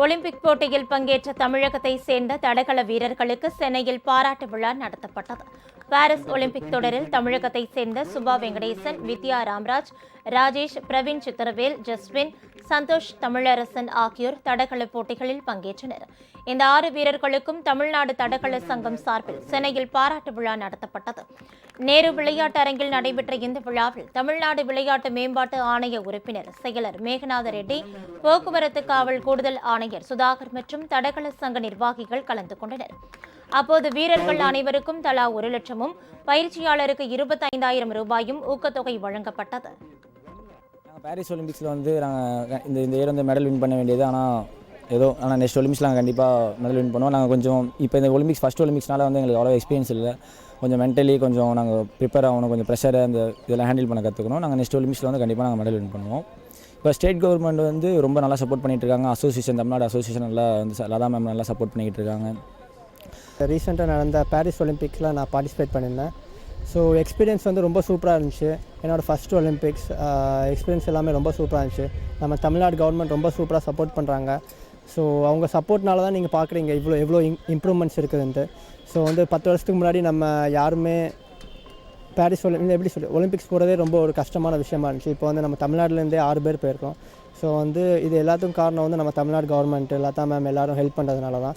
Olympic போட்டியில் பங்கேற்ற தமிழகத்தை சேர்ந்த தடகள வீரர்களுக்கு சென்னையில் பாராட்டு விழா நடத்தப்பட்டது. பாரிஸ் ஒலிம்பிக் தொடரில் தமிழகத்தை சேர்ந்த சுபா வெங்கடேசன் வித்யா ராம்ராஜ் ராஜேஷ் பிரவீன் சித்திரவேல் ஜஸ்வின் சந்தோஷ் தமிழரசன் ஆகியோர் தடகள போட்டிகளில் பங்கேற்றனர். இந்த ஆறு வீரர்களுக்கும் தமிழ்நாடு தடகள சங்கம் சார்பில் சென்னையில் பாராட்டு விழா நடத்தப்பட்டது. நேரு விளையாட்டு அரங்கில் நடைபெற்ற இந்த விழாவில் தமிழ்நாடு விளையாட்டு மேம்பாட்டு ஆணைய உறுப்பினர் செயலர் மேகநாத ரெட்டி போக்குவரத்து காவல் கூடுதல் ஆணையர் சுதாகர் மற்றும் தடகள சங்க நிர்வாகிகள் கலந்து கொண்டனர். அப்போது வீரர்கள் அனைவருக்கும் தலா ஒரு லட்சமும் பயிற்சியாளருக்கு இருபத்தைந்தாயிரம் ரூபாயும் ஊக்கத்தொகை வழங்கப்பட்டது. பாரிஸ் ஒலிம்பிக்ஸில் வந்து நாங்கள் இந்த இந்த இயர் வந்து மெடல் வின் பண்ண வேண்டியது. ஆனால் ஏதோ ஆனால் நெக்ஸ்ட் ஒலிம்பிக்ஸ் நாங்கள் கண்டிப்பாக மெடல் வின் பண்ணுவோம். நாங்கள் கொஞ்சம் இப்போ இந்த ஒலிம்பிக்ஸ் ஃபஸ்ட் ஒலிம்பிக்ஸ்னால வந்து எங்களுக்கு அவ்வளோ எக்ஸ்பீரியன்ஸ் இல்லை. கொஞ்சம் மென்டலி கொஞ்சம் நாங்கள் ப்ரிப்பேர் ஆகணும் கொஞ்சம் ப்ரெஷரை அந்த இதெல்லாம் ஹேண்டில் பண்ண கற்றுக்கணும் நாங்கள் நெக்ஸ்ட் ஒலிம்பிக்ஸில் வந்து கண்டிப்பாக நாங்கள் மெடல் வின் பண்ணுவோம். இப்போ ஸ்டேட் கவர்மெண்ட் வந்து ரொம்ப நல்லா சப்போர்ட் பண்ணிகிட்டு இருக்காங்க. அசோசியேஷன் தமிழ்நாடு அசோசியேஷன் நல்லா வந்து லதா மேம் நல்லா சப்போர்ட் பண்ணிக்கிட்டு இருக்காங்க. ரீசெண்டாக நடந்த பாரிஸ் ஒலிம்பிக்ஸில் நான் பார்ட்டிசிபேட் பண்ணியிருந்தேன். ஸோ எக்ஸ்பீரியன்ஸ் வந்து ரொம்ப சூப்பராக இருந்துச்சு. என்னோடய ஃபஸ்ட் ஒலிம்பிக்ஸ் எக்ஸ்பீரியன்ஸ் எல்லாமே ரொம்ப சூப்பராக இருந்துச்சு. நம்ம தமிழ்நாடு கவர்மெண்ட் ரொம்ப சூப்பராக சப்போர்ட் பண்ணுறாங்க ஸோ அவங்க சப்போர்ட்னால தான் நீங்கள் பார்க்குறீங்க இவ்வளோ எவ்வளோ இம்ப்ரூவ்மெண்ட்ஸ் இருக்குதுன்ட்டு. ஸோ வந்து பத்து வருஷத்துக்கு முன்னாடி நம்ம யாருமே பாரிஸ் ஒலி எப்படி சொல்லி ஒலிம்பிக்ஸ் போகிறதே ரொம்ப ஒரு கஷ்டமான விஷயமா இருந்துச்சு. இப்போ வந்து நம்ம தமிழ்நாட்டிலேருந்தே ஆறு பேர் போயிருக்கோம். ஸோ வந்து இது எல்லாத்துக்கும் காரணம் வந்து நம்ம தமிழ்நாடு கவர்மெண்ட் லதா மேம் எல்லோரும் ஹெல்ப் பண்ணுறதுனால தான்